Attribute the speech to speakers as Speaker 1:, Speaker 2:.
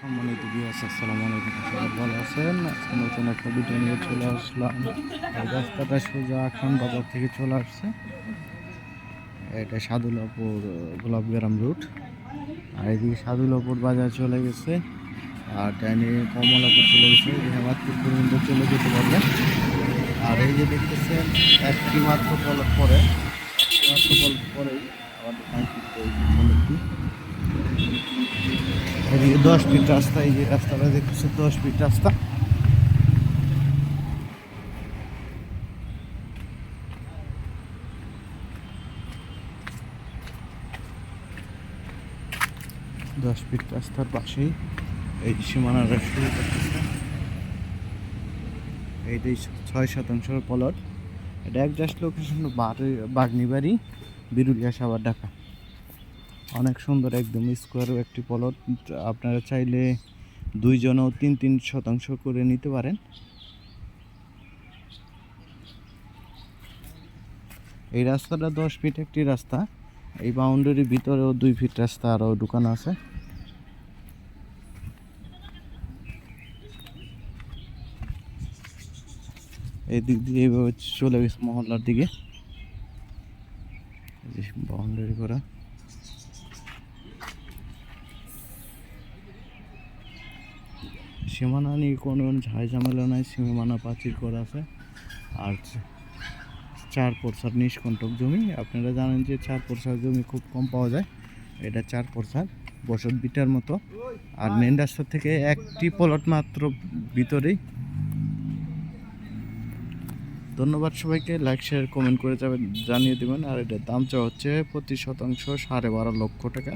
Speaker 1: সম্মানিত বিয়াস আসসালামু আলাইকুম। ভালো আছেন? নতুন একটা ভিডিও নিয়ে চলে আসলাম। রাস্তাটা সোজা খান বাজার থেকে চলে আসছে। এটা সাদুলাপুর গোলাপগ্রাম রুট আর এদিকে সাদুলাপুর বাজার চলে গেছে। আর ডাইনে কমলাপুর চলে গেছে। হেমাদপুর পর্যন্ত চলে যেতে পারবে আর এই যে দেখতেছেন, একটি মাত্র পরে, একটি মাত্র পরেই আমাদের এদিকে দশ ফিট রাস্তা, এই যে রাস্তাটা দেখতেছে, দশ ফিট রাস্তা। দশ ফিট রাস্তার পাশেই এই সীমানাটা শুরু এইটাই ছয় শতাংশ পলট। এটা একজাস্ট লোকেশন বাগনিবাড়ি, বিরুলিয়া সাবার ঢাকা। অনেক সুন্দর একদম স্কোয়ারও একটি পলট আপনারা চাইলে দুইজনও তিন তিন শতাংশ করে নিতে পারেন। এই রাস্তাটা দশ ফিট একটি রাস্তা। এই বাউন্ডারির ভিতরেও দুই ফিট রাস্তা আরও দোকান আছে। এই দিক দিয়ে এইভাবে চলে গেছে মহল্লার দিকে। বাউন্ডারি করা। সীমানা নিয়ে কোনো ঝামেলা নাই, সীমানা পাচির করা আছে। আর চার পরসার নিষ্কণ্টক জমি, আপনারা জানেন যে চার পরসার জমি খুব কম পাওয়া যায়। এটা চার পরসার, বসত বিটার মতো। আর মেন রাস্তা থেকে একটি প্লট মাত্র ভিতরেই। ধন্যবাদ সবাইকে লাইক শেয়ার কমেন্ট করে যাবেন, জানিয়ে দেবেন। আর এটার দাম চা হচ্ছে প্রতি শতাংশ, সাড়ে বারো লক্ষ টাকা।